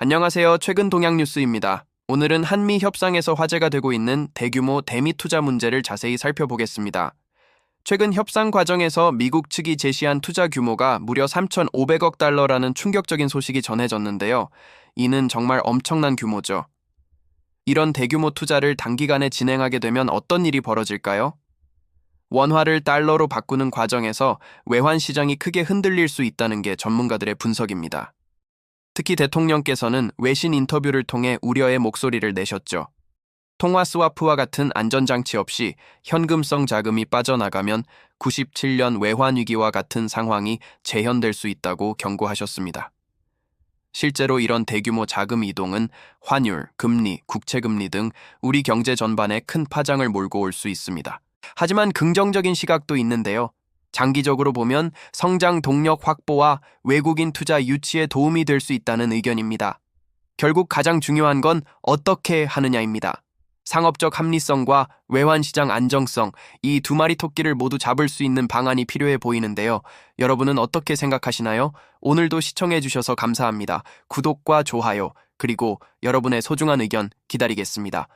안녕하세요. 최근 동양 뉴스입니다. 오늘은 한미 협상에서 화제가 되고 있는 대규모 대미 투자 문제를 자세히 살펴보겠습니다. 최근 협상 과정에서 미국 측이 제시한 투자 규모가 무려 3,500억 달러라는 충격적인 소식이 전해졌는데요. 이는 정말 엄청난 규모죠. 이런 대규모 투자를 단기간에 진행하게 되면 어떤 일이 벌어질까요? 원화를 달러로 바꾸는 과정에서 외환 시장이 크게 흔들릴 수 있다는 게 전문가들의 분석입니다. 특히 대통령께서는 외신 인터뷰를 통해 우려의 목소리를 내셨죠. 통화 스와프와 같은 안전장치 없이 현금성 자금이 빠져나가면 97년 외환위기와 같은 상황이 재현될 수 있다고 경고하셨습니다. 실제로 이런 대규모 자금 이동은 환율, 금리, 국채금리 등 우리 경제 전반에 큰 파장을 몰고 올 수 있습니다. 하지만 긍정적인 시각도 있는데요. 장기적으로 보면 성장 동력 확보와 외국인 투자 유치에 도움이 될 수 있다는 의견입니다. 결국 가장 중요한 건 어떻게 하느냐입니다. 상업적 합리성과 외환시장 안정성, 이 두 마리 토끼를 모두 잡을 수 있는 방안이 필요해 보이는데요. 여러분은 어떻게 생각하시나요? 오늘도 시청해주셔서 감사합니다. 구독과 좋아요, 그리고 여러분의 소중한 의견 기다리겠습니다.